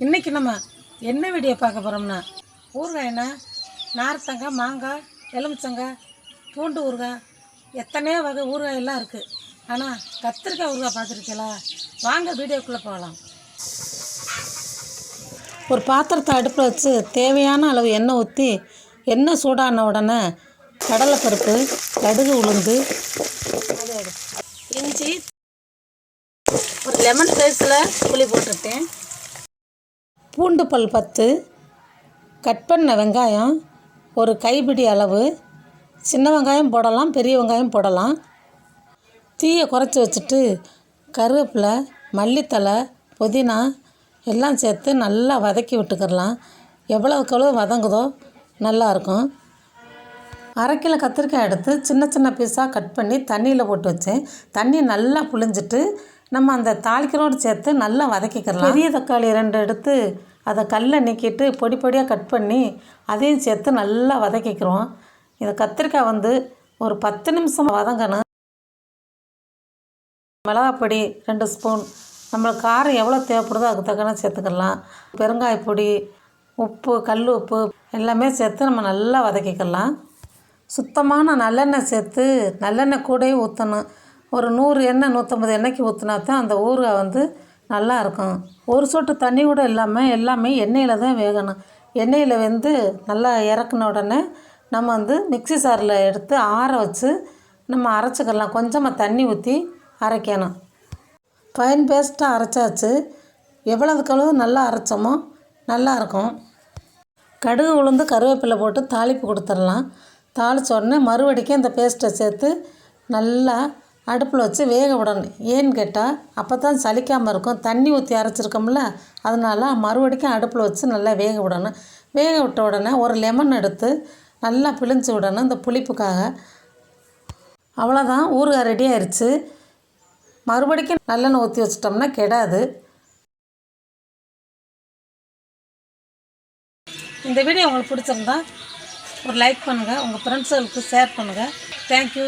இன்றைக்கி நம்ம என்ன வீடியோ பார்க்க போகிறோம்னா ஊறுகாய்னா நார்த்தங்காய் மாங்காய் எலுமிச்சங்காய் பூண்டு ஊறுகாய் எத்தனையோ வகை ஊறுகாய் எல்லாம் இருக்குது ஆனால் கத்திரிக்காய் ஊறுகாய் பார்த்துருக்கீங்களா? வாங்க வீடியோக்குள்ளே போகலாம். ஒரு பாத்திரத்தை அடுப்பில் வச்சு தேவையான அளவு எண்ணெய் ஊற்றி எண்ணெய் சூடான உடனே கடலைப்பருப்பு கடுகு உளுந்து இஞ்சி ஒரு லெமன் சைஸில் புளி போட்டிருக்கேன். பூண்டு பல் பத்து கட் பண்ண வெங்காயம் ஒரு கைப்பிடி அளவு. சின்ன வெங்காயம் போடலாம் பெரிய வெங்காயம் போடலாம். தீயை குறைச்சி வச்சுட்டு கருவேப்பிலை மல்லித்தழை புதினா எல்லாம் சேர்த்து நல்லா வதக்கி விட்டுக்கிடலாம் எவ்வளவுக்கு எவ்வளோ வதங்குதோ நல்லாயிருக்கும் அரை கிலோ கத்திரிக்காய் எடுத்து சின்ன சின்ன பீஸாக கட் பண்ணி தண்ணியில் போட்டு வச்சேன். தண்ணி நல்லா புளிஞ்சிட்டு நம்ம அந்த தாளிக்கிறோடு சேர்த்து நல்லா வதக்கிக்கிறலாம் பெரிய தக்காளி ரெண்டு எடுத்து அதை கல்லை நீக்கிட்டு பொடி பொடியாக கட் பண்ணி அதையும் சேர்த்து நல்லா வதக்கிக்கிறோம். இந்த கத்திரிக்காய் வந்து ஒரு பத்து நிமிஷம் வதங்கணும். மிளகாப்பொடி ரெண்டு ஸ்பூன். நம்மளுக்கு காரம் எவ்வளோ தேவைப்படுதோ அதுக்கு தக்கன சேர்த்துக்கலாம். பெருங்காய பொடி உப்பு கல் உப்பு எல்லாமே சேர்த்து நம்ம நல்லா வதக்கிக்கலாம். சுத்தமான நல்லெண்ணெய் சேர்த்து நல்லெண்ணெய் கூடயே ஊற்றணும் ஒரு நூறு எண்ணெய் நூற்றம்பது எண்ணெய்க்கு ஊற்றினா தான் அந்த ஊறுகாய் வந்து நல்லா இருக்கும். ஒரு சொட்டு தண்ணி கூட இல்லாமல் எல்லாமே எண்ணெயில் தான் வேகணும். எண்ணெயில் வந்து நல்லா இறக்குன உடனே நம்ம வந்து மிக்ஸி சாரில் எடுத்து ஆற வச்சு நம்ம அரைச்சிக்கலாம். கொஞ்சமாக தண்ணி ஊற்றி அரைக்கணும். ஃபைன் பேஸ்ட்டாக அரைச்சாச்சு. எவ்வளவுக்கு நல்லா அரைச்சோமோ நல்லா இருக்கும். கடுகு உளுந்து கருவேப்பிலை போட்டு தாளிப்பு கொடுத்துடலாம். தாளித்தோடனே மறுபடிக்கும் இந்த பேஸ்ட்டை சேர்த்து நல்லா அடுப்பில் வச்சு வேக விடணும். ஏன்னு கேட்டால் அப்போ தான் சலிக்காமல் இருக்கும். தண்ணி ஊற்றி அரைச்சிருக்கோம்ல அதனால் மறுபடிக்கும் அடுப்பில் வச்சு நல்லா வேக விடணும். வேக விட்ட உடனே ஒரு லெமன் எடுத்து நல்லா பிழிஞ்சு விடணும் இந்த புளிப்புக்காக. அவ்வளோதான் ஊறுகாய் ரெடி ஆயிடுச்சு மறுபடிக்கும் நல்லெண்ணெய் ஊற்றி வச்சிட்டோம்னா கெடாது. இந்த வீடியோ உங்களுக்கு பிடிச்சிருந்தா ஒரு லைக் பண்ணுங்கள் உங்கள் ஃப்ரெண்ட்ஸுகளுக்கு ஷேர் பண்ணுங்கள் தேங்க்யூ